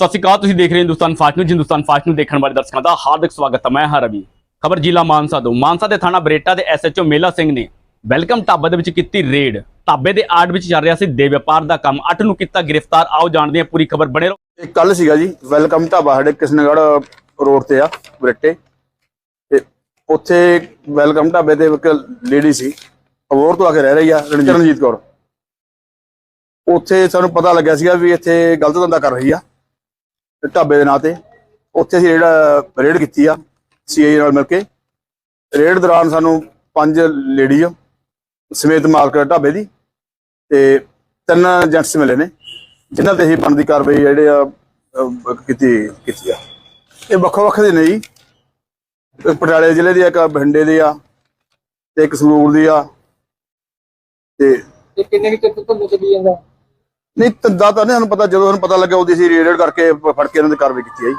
ਸਤਿ ਸ਼੍ਰੀ ਅਕਾਲ ਤੁਸੀਂ ਦੇਖ ਰਹੇ ਹੋ Hindustan fast news. Hindustan fast news ਦੇਖਣ ਵਾਲੇ ਦਰਸ਼ਕਾਂ ਦਾ ਹਾਰਦਿਕ ਸਵਾਗਤ ਹੈ। ਮੈਂ ਹਾਂ ਰਵੀ। ਖਬਰ ਜ਼ਿਲ੍ਹਾ ਮਾਨਸਾ ਤੋਂ। ਮਾਨਸਾ ਦੇ ਥਾਣਾ ਬਰੇਟਾ ਦੇ ਐਸਐਚਓ ਮੇਲਾ ਸਿੰਘ ਨੇ ਵੈਲਕਮ ਢਾਬਾ ਦੇ ਵਿੱਚ ਕੀਤੀ ਰੇਡ। ਢਾਬੇ ਦੇ ਆੜ ਵਿੱਚ ਚੱਲ ਰਿਹਾ ਸੀ ਦੇ ਵਪਾਰ ਦਾ ਕੰਮ। ਅੱਠ ਨੂੰ ਕੀਤਾ ਗ੍ਰਿਫਤਾਰ। ਆਓ ਜਾਣਦੇ ਹਾਂ ਪੂਰੀ ਖਬਰ ਬਣੇ ਰਹੋ। ਇਹ ਕੱਲ ਸੀਗਾ ਜੀ ਵੈਲਕਮ ਢਾਬਾ ਸਾਡੇ ਕਿਸ਼ਨਗੜ੍ਹ ਰੋਡ ਤੇ ਆ ਬਰੇਟੇ। ਤੇ ਉੱਥੇ ਵੈਲਕਮ ਢਾਬੇ ਤੇ ਇੱਕ ਲੇਡੀ ਸੀ ਅਬੋਰ ਤੋਂ ਆ ਕੇ ਰਹਿ ਰਹੀ ਆ ਰਣਜੀਤ ਕੌਰ। ਉੱਥੇ ਸਾਨੂੰ ਪਤਾ ਲੱਗਿਆ ਸੀਗਾ ਵੀ ਇੱਥੇ ਗਲਤ ਧੰਦਾ ਕਰ ਰਹੀ ਆ। ਢਾਬੇ ਦੇ ਨਾਂ ਤੇ। ਉੱਥੇ ਅਸੀਂ ਜਿਹੜਾ ਰੇਡ ਕੀਤੀ ਆ ਸੀਆਈ ਨਾਲ ਮਿਲ ਕੇ। ਰੇਡ ਦੌਰਾਨ ਸਾਨੂੰ ਪੰਜ ਲੇਡੀ ਸਮੇਤ ਮਾਲਕ ਢਾਬੇ ਦੀ ਤੇ ਤਿੰਨ ਜੈਂਟਸ ਮਿਲੇ ਨੇ ਜਿਨ੍ਹਾਂ ਤੇ ਹੀ ਬਣਦੀ ਕਾਰਵਾਈ ਜਿਹੜੇ ਆ ਅਹ, ਕੀਤੀ ਕੀਤੀ ਆ। ਇਹ ਵੱਖੋ ਵੱਖ ਦੇ ਨੇ ਜੀ। ਇੱਕ ਪਟਿਆਲੇ ਜ਼ਿਲ੍ਹੇ ਦੀ ਆ, ਇੱਕ ਬਠਿੰਡੇ ਦੀ ਆ ਤੇ ਇੱਕ ਸੰਗਰੂਰ ਦੀ ਆ ਤੇ ਇਹ ਕਿੰਨੇ ਕਿ ਚਿਰ ਤੋਂ ਚੱਲੀ ਜਾਂਦਾ? ਨਹੀਂ, ਤੰਦਾ ਤਾਂ ਨਹੀਂ ਸਾਨੂੰ ਪਤਾ, ਜਦੋਂ ਸਾਨੂੰ ਪਤਾ ਲੱਗਿਆ, ਉਹਦੀ ਸੀ ਰੇਡ ਕਰਕੇ ਫੜ ਕੇ ਇਹਨਾਂ ਦੀ ਕਾਰਵਾਈ ਕੀਤੀ ਹੈ ਜੀ।